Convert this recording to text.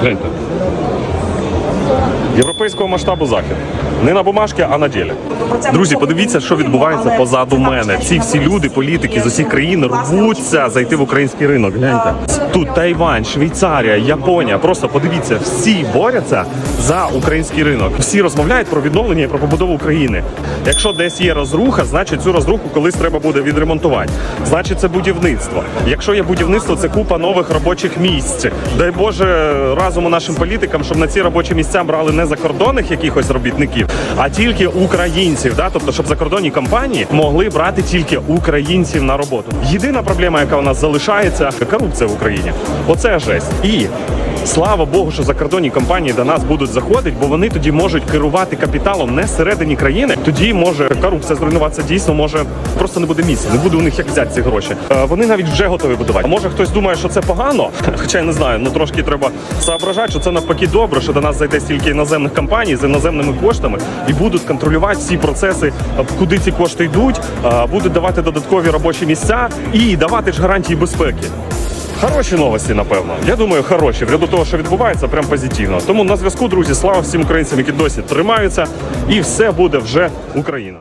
Гляньте. Європейського масштабу захід. Не на бумажці, а на ділі. Друзі, подивіться, що відбувається позаду мене. Ці всі люди, політики з усіх країн рвуться зайти в український ринок. Гляньте. Тут Тайвань, Швейцарія, Японія. Просто подивіться, всі борються за український ринок. Всі розмовляють про відновлення і про побудову України. Якщо десь є розруха, значить цю розруху колись треба буде відремонтувати. Значить, це будівництво. Якщо є будівництво, це купа нових робочих місць. Дай Боже разуму нашим політикам, щоб на ці робочі місця брали не закордонних якихось робітників, а тільки українців. Да? Тобто, щоб закордонні компанії могли брати тільки українців на роботу. Єдина проблема, яка у нас залишається, корупція в Україні. Оце жесть. І Слава Богу, що закордонні компанії до нас будуть заходити, бо вони тоді можуть керувати капіталом не всередині країни. Тоді може корупція зруйнуватися дійсно, може просто не буде місця, не буде у них як взяти ці гроші. Е, Вони навіть вже готові будувати. А може хтось думає, що це погано, хоча я не знаю. Ну трошки треба соображати, що це навпаки добре, що до нас зайде стільки іноземних компаній з іноземними коштами і будуть контролювати всі процеси, е, куди ці кошти йдуть, е, будуть давати додаткові робочі місця і давати ж гарантії безпеки. Хороші новості, напевно. Я думаю, хороші. В ряду того, що відбувається, прям позитивно. Тому на зв'язку, друзі, слава всім українцям, які досі тримаються, і все буде вже Україна.